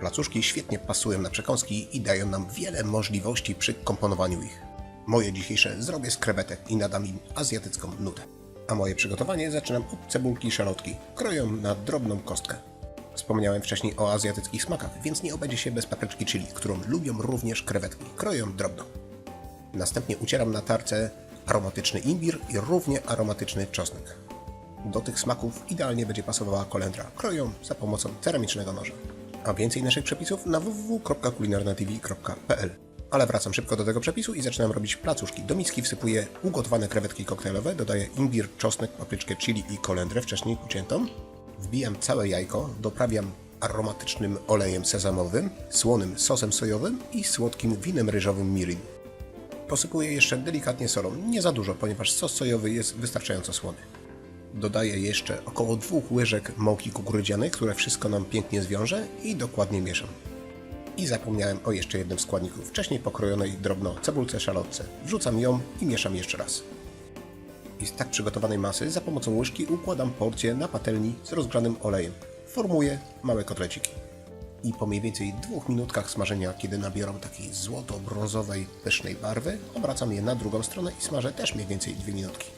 Placuszki świetnie pasują na przekąski i dają nam wiele możliwości przy komponowaniu ich. Moje dzisiejsze zrobię z krewetek i nadam im azjatycką nutę. A moje przygotowanie zaczynam od cebulki szalotki. Kroję na drobną kostkę. Wspomniałem wcześniej o azjatyckich smakach, więc nie obędzie się bez papryczki chili, którą lubią również krewetki. Kroję drobno. Następnie ucieram na tarce aromatyczny imbir i równie aromatyczny czosnek. Do tych smaków idealnie będzie pasowała kolendra. Kroję za pomocą ceramicznego noża. A więcej naszych przepisów na www.kulinarnatv.pl Ale wracam szybko do tego przepisu i zaczynam robić placuszki. Do miski wsypuję ugotowane krewetki koktajlowe, dodaję imbir, czosnek, papryczkę, chili i kolendrę wcześniej uciętą. Wbijam całe jajko, doprawiam aromatycznym olejem sezamowym, słonym sosem sojowym i słodkim winem ryżowym mirin. Posypuję jeszcze delikatnie solą, nie za dużo, ponieważ sos sojowy jest wystarczająco słony. Dodaję jeszcze około dwóch łyżek mąki kukurydzianej, które wszystko nam pięknie zwiąże i dokładnie mieszam. I zapomniałem o jeszcze jednym składniku, wcześniej pokrojonej drobno cebulce szalotce. Wrzucam ją i mieszam jeszcze raz. I z tak przygotowanej masy za pomocą łyżki układam porcję na patelni z rozgrzanym olejem. Formuję małe kotleciki. I po mniej więcej dwóch minutkach smażenia, kiedy nabiorą takiej złoto-brązowej, pysznej barwy, obracam je na drugą stronę i smażę też mniej więcej dwie minutki.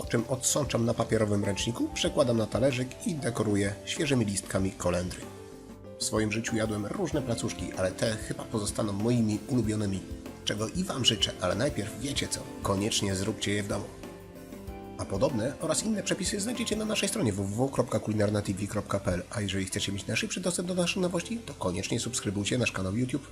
Po czym odsączam na papierowym ręczniku, przekładam na talerzyk i dekoruję świeżymi listkami kolendry. W swoim życiu jadłem różne placuszki, ale te chyba pozostaną moimi ulubionymi. Czego i Wam życzę, ale najpierw wiecie co, koniecznie zróbcie je w domu. A podobne oraz inne przepisy znajdziecie na naszej stronie www.kulinarnatv.pl A jeżeli chcecie mieć najszybszy dostęp do naszych nowości, to koniecznie subskrybujcie nasz kanał YouTube.